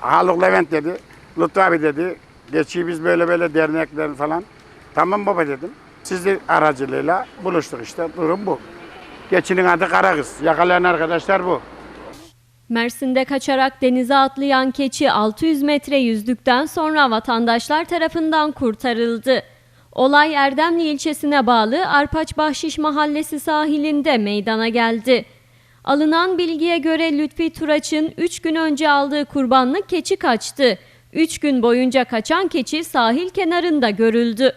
Haluk Levent dedi. Lütfü abi dedi. Geçiyi biz böyle böyle dernekler falan. Tamam baba dedim. Sizi aracılığıyla buluştuk işte. Durum bu. Geçinin adı Karagız. Yakalayan arkadaşlar bu. Mersin'de kaçarak denize atlayan keçi 600 metre yüzdükten sonra vatandaşlar tarafından kurtarıldı. Olay Erdemli ilçesine bağlı Arpaç Bahşiş Mahallesi sahilinde meydana geldi. Alınan bilgiye göre Lütfi Turaç'ın 3 gün önce aldığı kurbanlık keçi kaçtı. 3 gün boyunca kaçan keçi sahil kenarında görüldü.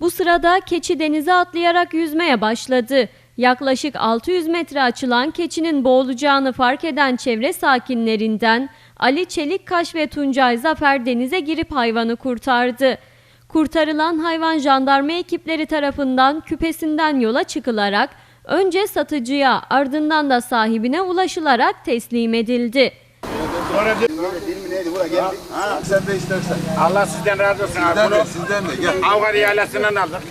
Bu sırada keçi denize atlayarak yüzmeye başladı. Yaklaşık 600 metre açılan keçinin boğulacağını fark eden çevre sakinlerinden Ali Çelikkaş ve Tuncay Zafer denize girip hayvanı kurtardı. Kurtarılan hayvan jandarma ekipleri tarafından küpesinden yola çıkılarak önce satıcıya ardından da sahibine ulaşılarak teslim edildi. Sonra de- Değil mi neydi bura geldik. Ha, sen de istersen. Allah sizden razı olsun abi. Sizden Bunu de sizden de gel. Avgar ihalesinden aldık.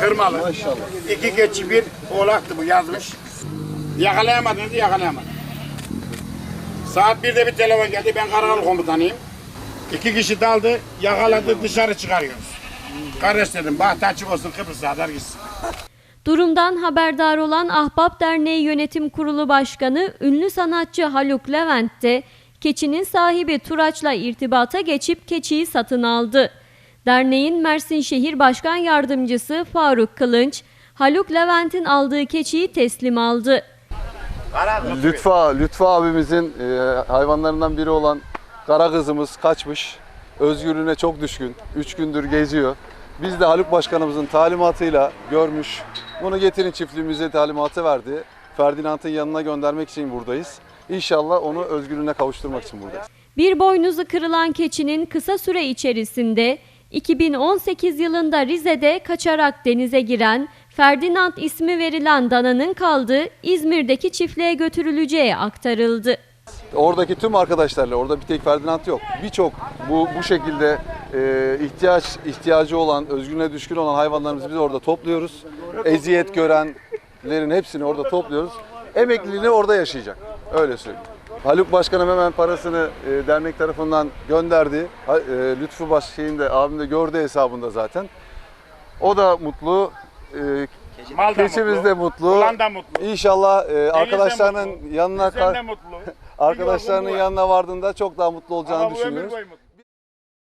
Kırmalı. Maşallah. İki keçi bir oğlaktı bu yazmış. Yakalayamadınız yakalayamadım. Saat birde bir telefon geldi. Ben Karakol komutanıyım. İki kişi daldı. Yakaladı dışarı çıkarıyoruz. Kardeş dedim bahtı açık olsun Kıbrıs'a kadar gitsin. Durumdan haberdar olan Ahbap Derneği Yönetim Kurulu Başkanı ünlü sanatçı Haluk Levent de keçinin sahibi Turaç'la irtibata geçip keçiyi satın aldı. Derneğin Mersin Şehir Başkan Yardımcısı Faruk Kılınç, Haluk Levent'in aldığı keçiyi teslim aldı. Lütfü, Lütfü abimizin e, hayvanlarından biri olan kara kızımız kaçmış. Özgürlüğüne çok düşkün. Üç gündür geziyor. Biz de Haluk Başkanımızın talimatıyla görmüş. Bunu getirin çiftliğimize talimatı verdi. Ferdinand'ın yanına göndermek için buradayız. İnşallah onu özgürlüğüne kavuşturmak için buradayız. Bir boynuzu kırılan keçinin kısa süre içerisinde 2018 yılında Rize'de kaçarak denize giren Ferdinand ismi verilen dananın kaldığı İzmir'deki çiftliğe götürüleceği aktarıldı. Oradaki tüm arkadaşlarla, orada bir tek Ferdinand yok. Birçok bu bu şekilde e, ihtiyaç ihtiyacı olan, özgürlüğüne düşkün olan hayvanlarımızı biz orada topluyoruz. Eziyet görenlerin hepsini orada topluyoruz. Emekliliğini orada yaşayacak. Öyle söyleyeyim. Haluk Başkanım hemen parasını e, dernek tarafından gönderdi. Ha- E, Lütfü Baş şeyin de abim de gördü hesabında zaten. O da mutlu. E, Mal da Keçimiz de mutlu. Ulan da mutlu. İnşallah e, arkadaşlarının mutlu. yanına de mutlu. arkadaşlarının yanına vardığında çok daha mutlu olacağını Ama bu ömür düşünüyoruz. boyu mutlu.